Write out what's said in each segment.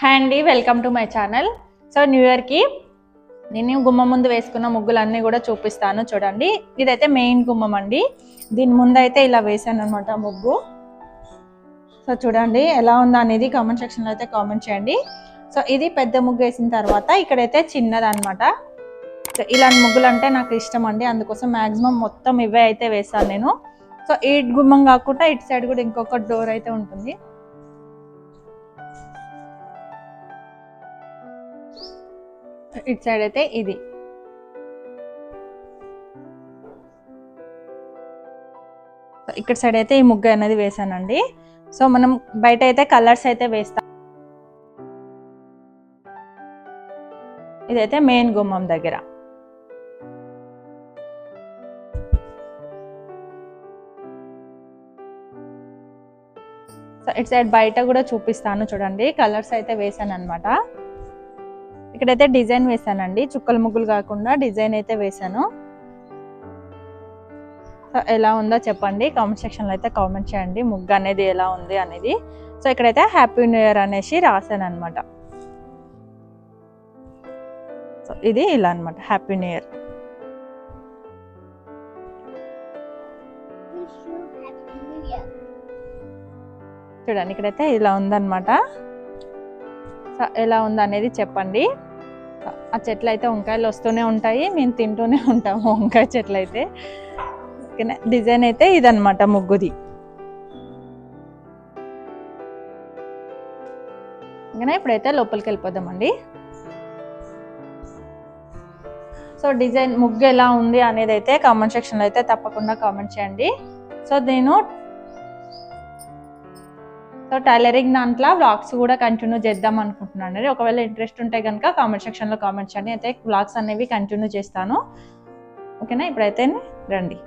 Hi అండి welcome to my channel so new ఇయర్కి నేను గుమ్మం ముందు వేసుకున్న ముగ్గులన్నీ కూడా చూపిస్తాను చూడండి. ఇదైతే మెయిన్ గుమ్మం అండి. దీని ముందు అయితే ఇలా వేసాను అనమాట ముగ్గు. సో చూడండి ఎలా ఉందా అనేది కామెంట్ సెక్షన్లో అయితే కామెంట్ చేయండి. సో ఇది పెద్ద ముగ్గు వేసిన తర్వాత ఇక్కడైతే చిన్నది అనమాట సో ఇలాంటి ముగ్గులు అంటే నాకు ఇష్టం అండి. అందుకోసం మ్యాక్సిమం మొత్తం ఇవే అయితే వేసాను నేను. సో ఈ గుమ్మం కాకుండా ఇటు సైడ్ కూడా ఇంకొక డోర్ అయితే ఉంటుంది. ఇటు సైడ్ అయితే ఇది. ఇక్కడ సైడ్ అయితే ఈ ముగ్గు అనేది వేసానండి. సో మనం బయట అయితే కలర్స్ అయితే వేస్తాం ఇదైతే మెయిన్ గుమ్మం దగ్గర. సో ఇటు సైడ్ బయట కూడా చూపిస్తాను చూడండి. కలర్స్ అయితే వేసాను అనమాట ఇక్కడైతే డిజైన్ వేసానండి చుక్కల ముగ్గులు కాకుండా డిజైన్ అయితే వేసాను సో ఎలా ఉందో చెప్పండి. కామెంట్ సెక్షన్లో అయితే కామెంట్ చేయండి. ముగ్గు అనేది ఎలా ఉంది అనేది. సో ఇక్కడైతే హ్యాపీ న్యూ ఇయర్ అనేసి రాశాను అనమాట సో ఇది ఇలా అనమాట హ్యాపీ న్యూ ఇయర్. చూడండి ఇక్కడైతే ఇలా ఉందన్నమాట. సో ఎలా ఉంది అనేది చెప్పండి. ఆ చెట్లు అయితే వంకాయలు వస్తూనే ఉంటాయి. మేము తింటూనే ఉంటాము వంకాయ చెట్లు అయితే డిజైన్ అయితే ఇదనమాట ముగ్గుది. ఓకేనా? ఇప్పుడైతే లోపలికి వెళ్ళిపోదామండి. సో డిజైన్ ముగ్గు ఎలా ఉంది అనేది అయితే కామెంట్ సెక్షన్లో అయితే తప్పకుండా కామెంట్ చేయండి. సో నేను సో టైలరింగ్ దాంట్లో వ్లాగ్స్ కూడా కంటిన్యూ చేద్దాం అనుకుంటున్నాను అండి. ఒకవేళ ఇంట్రెస్ట్ ఉంటే కనుక కామెంట్ సెక్షన్లో కామెంట్ చేయండి. అయితే వ్లాగ్స్ అనేవి కంటిన్యూ చేస్తాను. ఓకేనా? ఇప్పుడైతే రండి.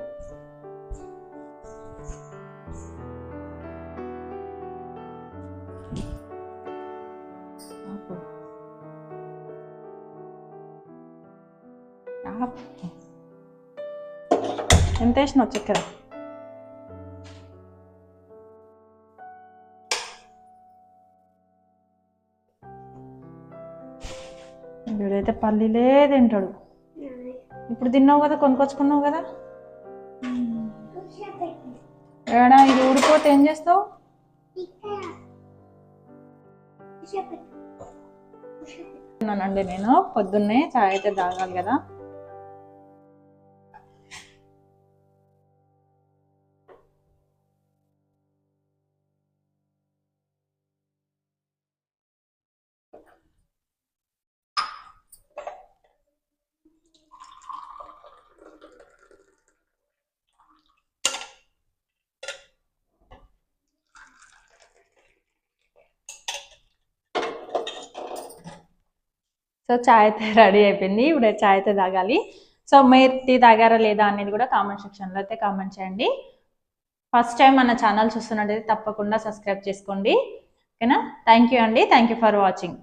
ఎంత వేసినావు చక్కెర? వీడైతే పల్లీలే తింటాడు. ఇప్పుడు తిన్నావు కదా కొనుక్కొచ్చుకున్నావు కదా? ఏడా ఇది ఊడిపోతే ఏం చేస్తావు? అన్నానండి నేను పొద్దున్నే చాయ్ అయితే తాగాలి కదా. సో చాయ్ అయితే రెడీ అయిపోయింది. ఇప్పుడు చాయ్ అయితే తాగాలి. సో మీరు టీ తాగారా లేదా అనేది కూడా కామెంట్ సెక్షన్లో అయితే కామెంట్ చేయండి. ఫస్ట్ టైం మన ఛానల్ చూస్తున్నట్టయితే తప్పకుండా సబ్స్క్రైబ్ చేసుకోండి. ఓకేనా? థ్యాంక్ యూ అండి. Thank you for watching